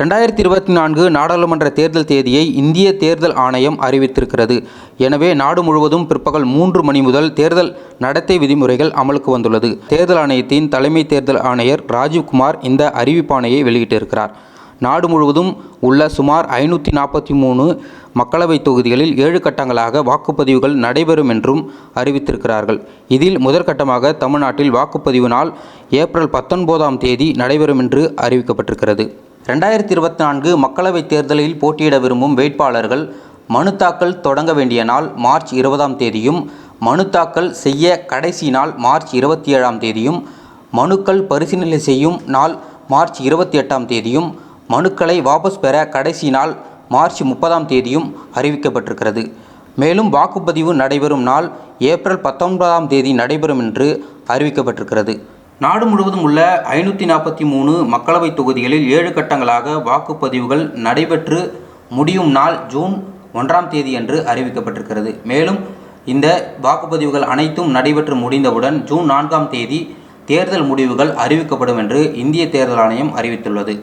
ரெண்டாயிரத்தி இருபத்தி நான்கு நாடாளுமன்ற தேர்தல் தேதியை இந்திய தேர்தல் ஆணையம் அறிவித்திருக்கிறது. எனவே நாடு முழுவதும் பிற்பகல் மூன்று மணி முதல் தேர்தல் நடத்தை விதிமுறைகள் அமலுக்கு வந்துள்ளது. தேர்தல் ஆணையத்தின் தலைமை தேர்தல் ஆணையர் ராஜீவ்குமார் இந்த அறிவிப்பாணையை வெளியிட்டிருக்கிறார். நாடு முழுவதும் உள்ள சுமார் ஐநூற்றி நாற்பத்தி மூணு மக்களவைத் தொகுதிகளில் ஏழு கட்டங்களாக வாக்குப்பதிவுகள் நடைபெறும் என்றும் அறிவித்திருக்கிறார்கள். இதில் முதற்கட்டமாக தமிழ்நாட்டில் வாக்குப்பதிவு நாள் ஏப்ரல் பத்தொன்பதாம் தேதி நடைபெறும் என்று அறிவிக்கப்பட்டிருக்கிறது. ரெண்டாயிரத்தி இருபத்தி நான்கு மக்களவைத் தேர்தலில் போட்டியிட விரும்பும் வேட்பாளர்கள் மனு தாக்கல் தொடங்க வேண்டிய நாள் மார்ச் இருபதாம் தேதியும் மனு தாக்கல் செய்ய கடைசி நாள் மார்ச் இருபத்தி ஏழாம் தேதியும் மனுக்கள் பரிசீலனை செய்யும் நாள் மார்ச் இருபத்தி எட்டாம் தேதியும் மனுக்களை வாபஸ் பெற கடைசி நாள் மார்ச் முப்பதாம் தேதியும் அறிவிக்கப்பட்டிருக்கிறது. மேலும் வாக்குப்பதிவு நடைபெறும் நாள் ஏப்ரல் பத்தொன்பதாம் தேதி நடைபெறும் என்று அறிவிக்கப்பட்டிருக்கிறது. நாடு முழுவதும் உள்ள ஐநூற்றி நாற்பத்தி மூணு மக்களவைத் தொகுதிகளில் ஏழு கட்டங்களாக வாக்குப்பதிவுகள் நடைபெற்று முடியும் நாள் ஜூன் ஒன்றாம் தேதி என்று அறிவிக்கப்பட்டிருக்கிறது. மேலும் இந்த வாக்குப்பதிவுகள் அனைத்தும் நடைபெற்று முடிந்தவுடன் ஜூன் நான்காம் தேதி தேர்தல் முடிவுகள் அறிவிக்கப்படும் என்று இந்திய தேர்தல் ஆணையம் அறிவித்துள்ளது.